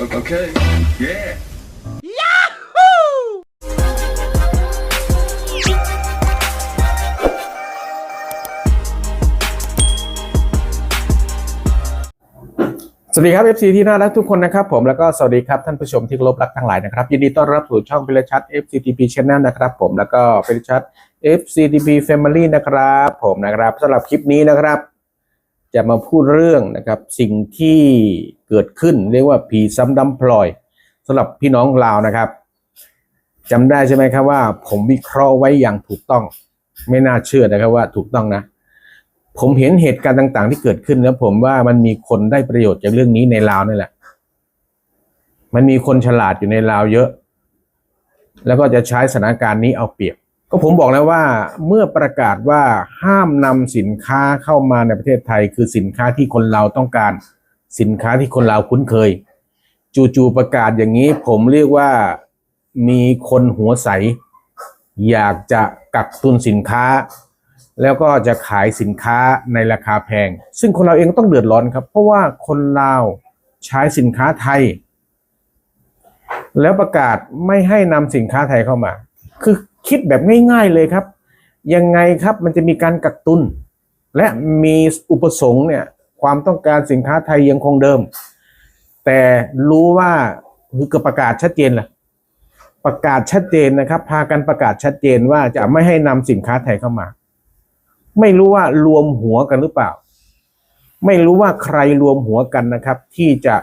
Okay. Yeah. สวัสดีครับ FC ที่น่ารักทุกคนนะครับผมแล้วก็สวัสดีครับท่านผู้ชมที่เคารพรักทั้งหลายนะครับ ยินดีต้อนรับสู่ช่องเปรชัด FCTP Channel นะครับผมแล้วก็เปรชัด FCTP Family นะครับ ผมนะครับสำหรับคลิปนี้นะครับ จะมาพูดเรื่องนะครับสิ่งที่เกิดขึ้นเรียกว่าผีซ้ำดำพลอยสำหรับพี่น้องลาวนะครับจำได้ใช่ไหมครับว่า ผมวิเคราะห์ไว้อย่างถูกต้อง ไม่น่าเชื่อนะครับว่าถูกต้องนะ ผมเห็นเหตุการณ์ต่าง ๆ ที่เกิดขึ้นแล้วผมว่ามันมีคนได้ประโยชน์จากเรื่องนี้ในลาวนี่แหละ มันมีคนฉลาดอยู่ในลาวเยอะ แล้วก็จะใช้สถานการณ์นี้เอาเปรียบ ก็ผมบอกแล้วว่าเมื่อประกาศว่าห้ามนำสินค้าเข้ามาในประเทศไทย คือสินค้าที่คนลาต้องการ สินค้าที่คนลาคุ้นเคย จู่ๆประกาศอย่างนี้ ผมเรียกว่ามีคนหัวใส อยากจะกักตุนสินค้า แล้วก็จะขายสินค้าในราคาแพง ซึ่งคนเราเองก็ต้องเดือดร้อนครับ เพราะว่าคนลาวใช้สินค้าไทย แล้วประกาศไม่ให้นำสินค้าไทยเข้ามา คือ คิดแบบง่าย ๆเลยครับ ยังไงครับมันจะมีการกักตุน และมีอุปสงค์เนี่ยความต้องการสินค้าไทยยังคงเดิม แต่รู้ว่าคือก็ประกาศชัดเจนแหละประกาศชัดเจนนะครับ พากันประกาศชัดเจนว่าจะไม่ให้นำสินค้าไทยเข้ามา ไม่รู้ว่ารวมหัวกันหรือเปล่า ไม่รู้ว่าใครรวมหัวกันนะครับ ที่จะ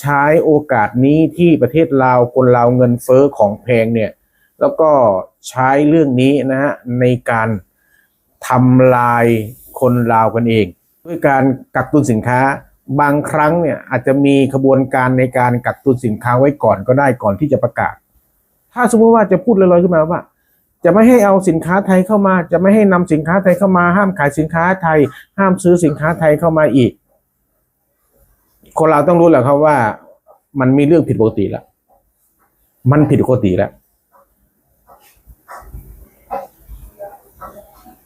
ใช้โอกาสนี้ที่ประเทศลาวคนลาวเงินเฟ้อของแพงเนี่ย แล้วก็ใช้เรื่องนี้นะฮะในการทำลายคนลาวกันเอง ด้วยการกักตุนสินค้าบางครั้งเนี่ยอาจจะมีขบวนการในการกักตุนสินค้าไว้ก่อนก็ได้ก่อนที่จะประกาศ ถ้าสมมติว่าจะพูดลอยๆขึ้นมาว่า จะไม่ให้เอาสินค้าไทยเข้ามา จะไม่ให้นำสินค้าไทยเข้ามา ห้ามขายสินค้าไทย ห้ามซื้อสินค้าไทยเข้ามาอีก คนเราต้องรู้แหละครับว่า มันมีเรื่องผิดปกติแล้วมันผิดปกติแล้ว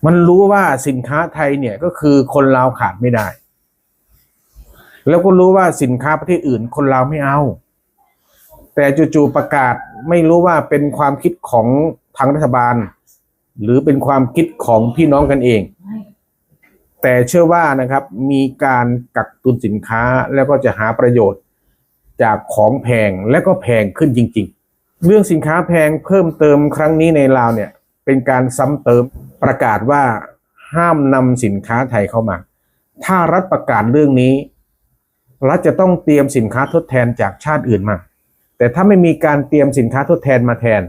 มันรู้ว่าสินค้าไทยเนี่ยก็คือคนลาวขาดไม่ได้ แล้วก็รู้ว่าสินค้าประเทศอื่น คนลาวไม่เอา แต่จู่ๆประกาศไม่รู้ว่าเป็นความคิดของทางรัฐบาล หรือเป็นความคิดของพี่น้องกันเอง แต่เชื่อว่านะครับมีการกักตุนสินค้าแล้วก็จะหาประโยชน์จากของแพงและก็แพงขึ้นจริง ๆ เรื่องสินค้าแพงเพิ่มเติมครั้งนี้ในลาวเนี่ย เป็นการซ้ำเติม ประกาศว่าห้ามนำสินค้าไทยเข้ามา ถ้ารัฐประกาศเรื่องนี้ รัฐจะต้องเตรียมสินค้าทดแทนจากชาติอื่นมา แต่ถ้าไม่มีการเตรียมสินค้าทดแทนมาแทน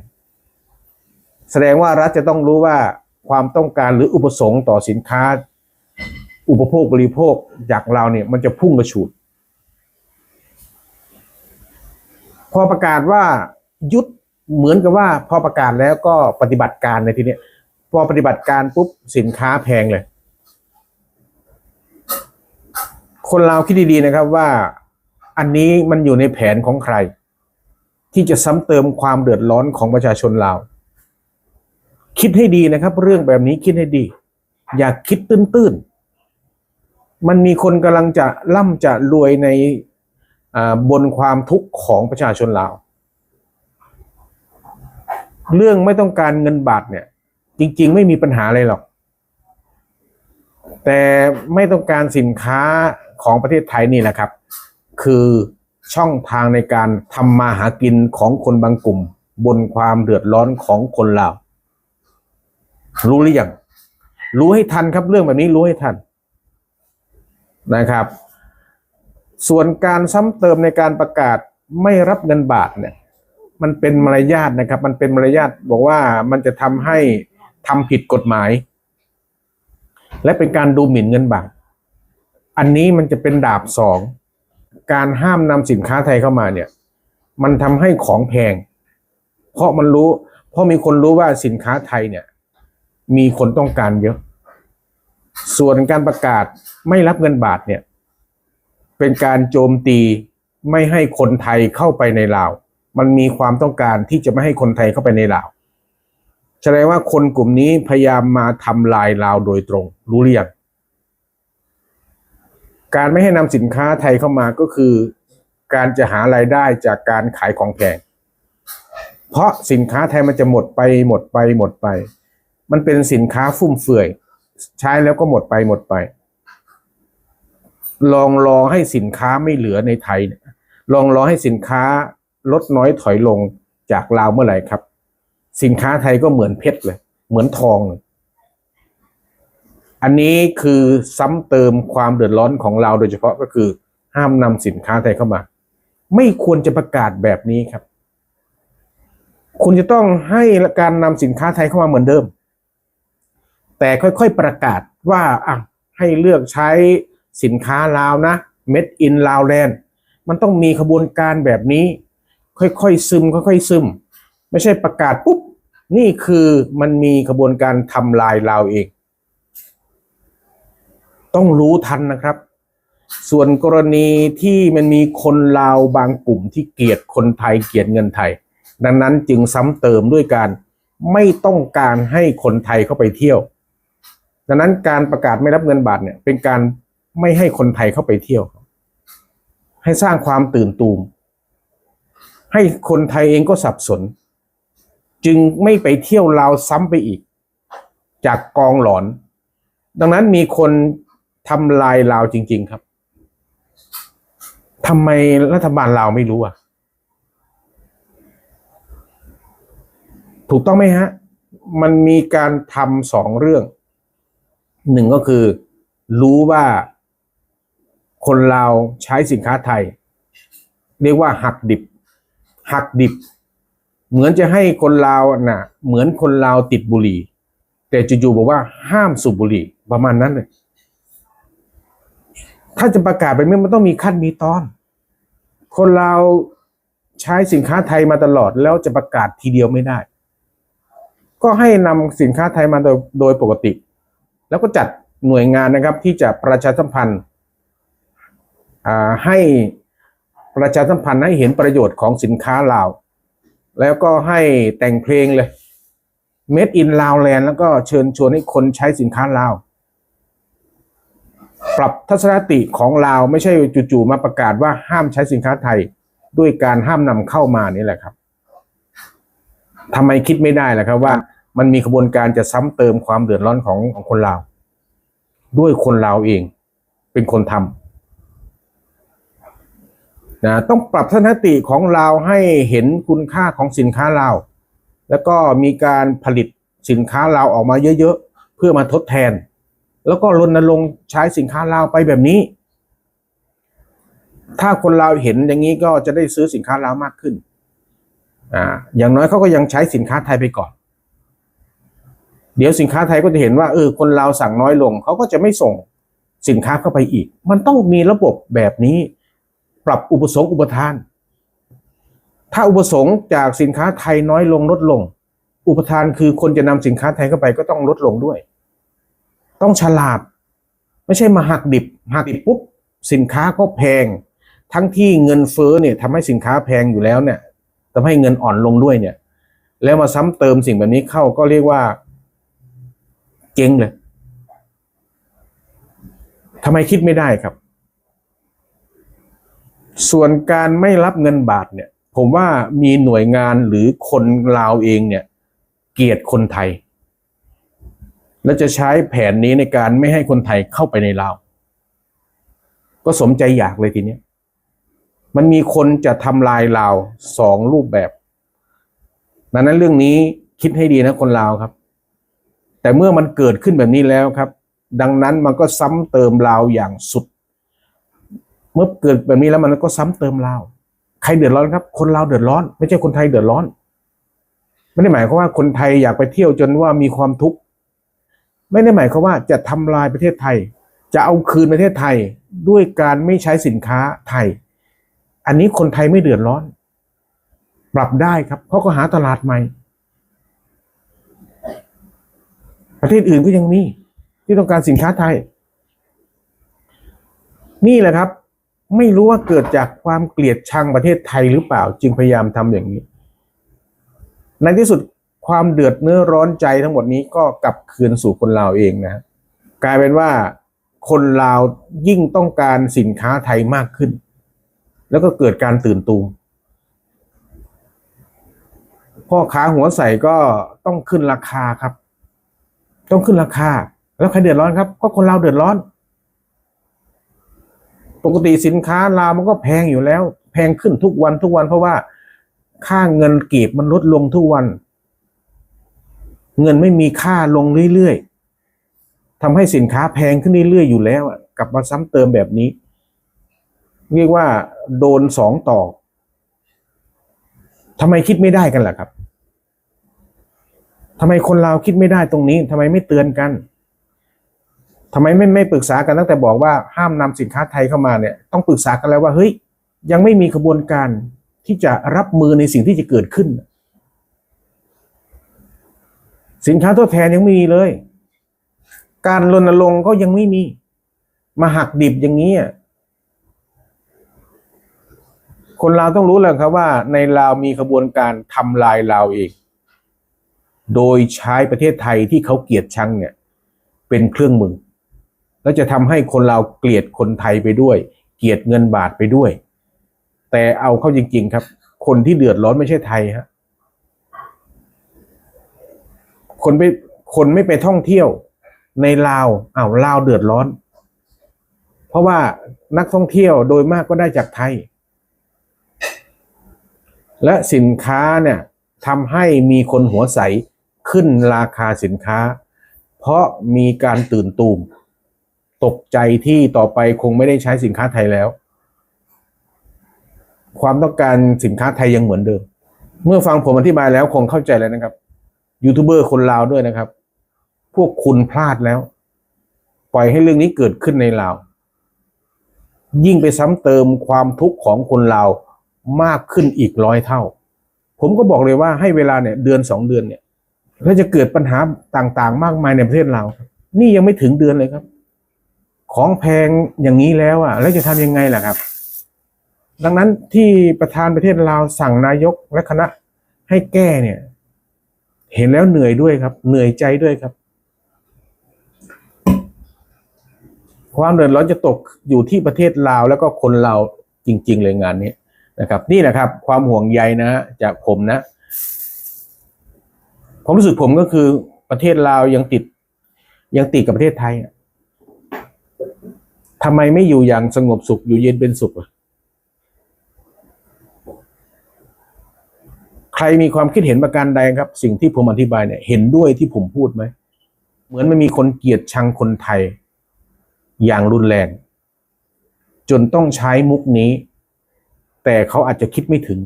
แสดงว่ารัฐจะต้องรู้ว่าความต้องการหรืออุปสงค์ต่อสินค้า อุปโภคบริโภคจากเราเนี่ยมันจะพุ่งกระฉูด พอประกาศว่ายุดเหมือนกับว่าพอประกาศแล้วก็ปฏิบัติการในทีเนี้ย พอปฏิบัติการปุ๊บสินค้าแพงเลย คนเราคิดดีๆนะครับว่าอันนี้มันอยู่ในแผนของใคร ที่จะซ้ำเติมความเดือดร้อนของประชาชนเรา คิดให้ดีนะครับ เรื่องแบบนี้คิดให้ดี อย่าคิดตื้นๆ มันมีคนกำลังจะร่ำจะรวยในบนความทุกข์ของประชาชนเรา เรื่องไม่ต้องการเงินบาทเนี่ย จริง ๆ ไม่มีปัญหาอะไรหรอก แต่ไม่ต้องการสินค้าของประเทศไทยนี่แหละครับ คือช่องทางในการทำมาหากินของคนบางกลุ่ม บนความเดือดร้อนของคนลารู้หรือยังรู้ให้ทันครับเรื่องแบบนี้รู้ให้ทันนะครับ ส่วนการซ้ำเติมในการประกาศไม่รับเงินบาทเนี่ย มันเป็นมารยาทนะครับ มันเป็นมารยาทบอกว่ามันจะทำให้ ทำผิดกฎหมาย และเป็นการดูหมิ่นเงินบาท อันนี้มันจะเป็นดาบสอง การห้ามนำสินค้าไทยเข้ามาเนี่ย มันทำให้ของแพง เพราะมันรู้ เพราะมีคนรู้ว่าสินค้าไทยเนี่ย มีคนต้องการเยอะ ส่วนการประกาศไม่รับเงินบาทเนี่ย เป็นการโจมตีไม่ให้คนไทยเข้าไปในลาว มันมีความต้องการที่จะไม่ให้คนไทยเข้าไปในลาว แสดงว่าคนกลุ่มนี้พยายามมาทำลายลาวโดยตรง รู้หรือยังการไม่ให้นำสินค้าไทยเข้ามาก็คือ การจะหารายได้จากการขายของแพง เพราะสินค้าไทยมันจะหมดไปหมดไปหมดไป มันเป็นสินค้าฟุ่มเฟือย ใช้แล้วก็หมดไปหมดไป ลองรอให้สินค้าไม่เหลือในไทยเนี่ยลองรอให้สินค้าลดน้อยถอยลงจากลาวเมื่อไหร่ครับ สินค้าไทยก็เหมือนเพชรเลย เหมือนทองเลยอันนี้คือซ้ำเติมความเดือดร้อนของเราโดยเฉพาะก็คือ ห้ามนำสินค้าไทยเข้ามา ไม่ควรจะประกาศแบบนี้ครับ คุณจะต้องให้การนำสินค้าไทยเข้ามาเหมือนเดิม แต่ค่อยๆประกาศว่าอะให้เลือกใช้สินค้าลาวนะ Made in ลาวแลนด์มันต้องมีขบวนการแบบนี้ ค่อยๆซึมค่อยๆซึม ไม่ใช่ประกาศปุ๊บ นี่คือมันมีขบวนการทำลายลาวเอง ต้องรู้ทันนะครับ ส่วนกรณีที่มันมีคนลาวบางกลุ่มที่เกลียดคนไทยเกลียดเงินไทย ดังนั้นจึงซ้ำเติมด้วยการไม่ต้องการให้คนไทยเข้าไปเที่ยว ดังนั้นการประกาศไม่รับเงินบาทเนี่ย เป็นการไม่ให้คนไทยเข้าไปเที่ยว ให้สร้างความตื่นตูม ให้คนไทยเองก็สับสน จึงไม่ไปเที่ยวลาวซ้ำไปอีก จากกองหลอน ดังนั้นมีคนทำลายลาวจริง ๆครับทำไมรัฐบาลลาวไม่รู้อะ ถูกต้องไหมฮะ มันมีการทำสองเรื่อง หนึ่งก็คือรู้ว่าคนลาวใช้สินค้าไทย เรียกว่าหักดิบ หักดิบ เหมือนจะให้คนลาวน่ะ เหมือนคนลาวติดบุหรี่ แต่จู่ๆบอกว่าห้ามสูบบุหรี่ประมาณนั้นเลยถ้าจะประกาศไปเมื่อมันต้องมีขั้นมีตอน คนลาวใช้สินค้าไทยมาตลอดแล้วจะประกาศทีเดียวไม่ได้ ก็ให้นำสินค้าไทยมาโดยโดยปกติ แล้วก็จัดหน่วยงานนะครับ ที่จะประชาสัมพันธ์ให้ประชาสัมพันธ์ให้เห็นประโยชน์ของสินค้าลาว แล้วก็ให้แต่งเพลงเลย Made in ลาวแลนด์แล้วก็เชิญชวนให้คนใช้สินค้าลาว ปรับทัศนคติของลาวไม่ใช่จู่ๆมาประกาศว่าห้ามใช้สินค้าไทย ด้วยการห้ามนำเข้ามานี่แหละครับทำไมคิดไม่ได้ล่ะครับว่ามันมีขบวนการจะซ้ำเติมความเดือดร้อนของของคนลาว ด้วยคนลาวเอง เป็นคนทำ นะต้องปรับทัศนคติของลาให้เห็นคุณค่าของสินค้าลาแล้วก็มีการผลิตสินค้าลาออกมาเยอะๆ เพื่อมาทดแทน แล้วก็รณรงค์ใช้สินค้าลาไปแบบนี้ ถ้าคนลาเห็นอย่างนี้ก็จะได้ซื้อสินค้าลามากขึ้นอ่าอย่างน้อยเขาก็ยังใช้สินค้าไทยไปก่อน เดี๋ยวสินค้าไทยก็จะเห็นว่าเออคนลาสั่งน้อยลงเขาก็จะไม่ส่งสินค้าเข้าไปอีก มันต้องมีระบบแบบนี้ ปรับอุปสงค์อุปทาน ถ้าอุปสงค์จากสินค้าไทยน้อยลงลดลง อุปทานคือคนจะนำสินค้าไทยเข้าไปก็ต้องลดลงด้วย ต้องฉลาด ไม่ใช่มาหักดิบหักดิบปุ๊บสินค้าก็แพง ทั้งที่เงินเฟ้อเนี่ยทำให้สินค้าแพงอยู่แล้วเนี่ยทำให้เงินอ่อนลงด้วยเนี่ย แล้วมาซ้ำเติมสิ่งแบบนี้เข้าก็เรียกว่าเจ๊งเลยทำไมคิดไม่ได้ครับ ส่วนการไม่รับเงินบาทเนี่ย ผมว่ามีหน่วยงานหรือคนลาวเองเนี่ย เกลียดคนไทย และจะใช้แผนนี้ในการไม่ให้คนไทยเข้าไปในลาว ก็สมใจอยากเลยทีเนี้ยมันมีคนจะทำลายลาวสองรูปแบบดังนั้นเรื่องนี้คิดให้ดีนะคนลาวครับ แต่เมื่อมันเกิดขึ้นแบบนี้แล้วครับ ดังนั้นมันก็ซ้ำเติมลาวอย่างสุด เมื่อเกิดแบบนี้แล้วมันก็ซ้ำเติมลาใครเดือดร้อนครับ คนลาเดือดร้อน ไม่ใช่คนไทยเดือดร้อน ไม่ได้หมายความว่าคนไทยอยากไปเที่ยวจนว่ามีความทุกข์ไม่ได้หมายความว่าจะทำลายประเทศไทย จะเอาคืนประเทศไทยด้วยการไม่ใช้สินค้าไทย อันนี้คนไทยไม่เดือดร้อน ปรับได้ครับเพราะก็หาตลาดใหม่ ประเทศอื่นก็ยังมีที่ต้องการสินค้าไทย นี่แหละครับ ไม่รู้ว่าเกิดจากความเกลียดชังประเทศไทยหรือเปล่า จึงพยายามทำอย่างนี้ ในที่สุดความเดือดเนื้อร้อนใจทั้งหมดนี้ก็กลับคืนสู่คนลาวเองนะกลายเป็นว่าคนลาวยิ่งต้องการสินค้าไทยมากขึ้น แล้วก็เกิดการตื่นตูมพ่อค้าหัวใส่ก็ต้องขึ้นราคาครับ ต้องขึ้นราคา แล้วใครเดือดร้อนครับ ก็คนเราเดือดร้อน ปกติสินค้าลาวมันก็แพงอยู่แล้ว แพงขึ้นทุกวันทุกวันเพราะว่าค่าเงินเก็บมันลดลงทุกวัน เงินไม่มีค่าลงเรื่อยๆทำให้สินค้าแพงขึ้นเรื่อยๆอยู่แล้วกลับมาซ้ำเติมแบบนี้ เรียกว่าโดนสองต่อทำไมคิดไม่ได้กันล่ะครับทำไมคนเราคิดไม่ได้ตรงนี้ทำไมไม่เตือนกัน ทำไมไม่ไม่ปรึกษากันตั้งแต่บอกว่าห้ามนำสินค้าไทยเข้ามาเนี่ยต้องปรึกษากันแล้วว่าเฮ้ยยังไม่มีขบวนการที่จะรับมือในสิ่งที่จะเกิดขึ้น สินค้าทดแทนยังไม่มีเลย การรณรงค์ก็ยังไม่มี มาหักดิบอย่างนี้คนลาวต้องรู้แหละครับว่า ในลาวมีขบวนการทำลายลาวเองโดยใช้ประเทศไทยที่เขาเกลียดชังเนี่ย เป็นเครื่องมือ แล้วจะทำให้คนลาวเกลียดคนไทยไปด้วย เกลียดเงินบาทไปด้วย แต่เอาเข้าจริง ๆ ครับ คนที่เดือดร้อนไม่ใช่ไทยฮะคนไปคนไม่ไปท่องเที่ยวในลาวอ้าวลาวเดือดร้อน เพราะว่านักท่องเที่ยวโดยมากก็ได้จากไทย และสินค้าเนี่ยทำให้มีคนหัวใสขึ้นราคาสินค้า เพราะมีการตื่นตูม ตกใจที่ต่อไปคงไม่ได้ใช้สินค้าไทยแล้ว ความต้องการสินค้าไทยยังเหมือนเดิม เมื่อฟังผมอธิบายแล้วคงเข้าใจแล้วนะครับยูทูบเบอร์คนลาวด้วยนะครับ พวกคุณพลาดแล้ว ปล่อยให้เรื่องนี้เกิดขึ้นในลาว ยิ่งไปซ้ำเติมความทุกข์ของคนลาวมากขึ้นอีกร้อยเท่า ผมก็บอกเลยว่าให้เวลาเนี่ยเดือนสองเดือนเนี่ยแล้วจะเกิดปัญหาต่างๆ มากมายในประเทศเรา นี่ยังไม่ถึงเดือนเลยครับ ของแพงอย่างนี้แล้วอะ แล้วจะทำยังไงล่ะครับ ดังนั้นที่ประธานประเทศลาวสั่งนายกและคณะให้แก้เนี่ย เห็นแล้วเหนื่อยด้วยครับ เหนื่อยใจด้วยครับ ความเดือดร้อนจะตกอยู่ที่ประเทศลาวแล้วก็คนลาวจริง ๆ เลยงานนี้นะครับ นี่แหละครับ ความห่วงใยนะฮะจากผมนะความรู้สึกผมก็คือประเทศลาวยังติดยังติดกับประเทศไทย ทำไมไม่อยู่อย่างสงบสุขอยู่เย็นเป็นสุขอะใครมีความคิดเห็นประการใดครับ สิ่งที่ผมอธิบายเนี่ยเห็นด้วยที่ผมพูดไหมเหมือนมันมีคนเกลียดชังคนไทย อย่างรุนแรง จนต้องใช้มุกนี้ แต่เขาอาจจะคิดไม่ถึง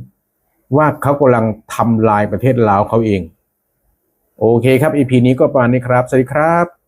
ว่าเขากำลังทำลายประเทศลาวเขาเอง โอเคครับ EP นี้ก็ประมาณนี้ครับ สวัสดีครับ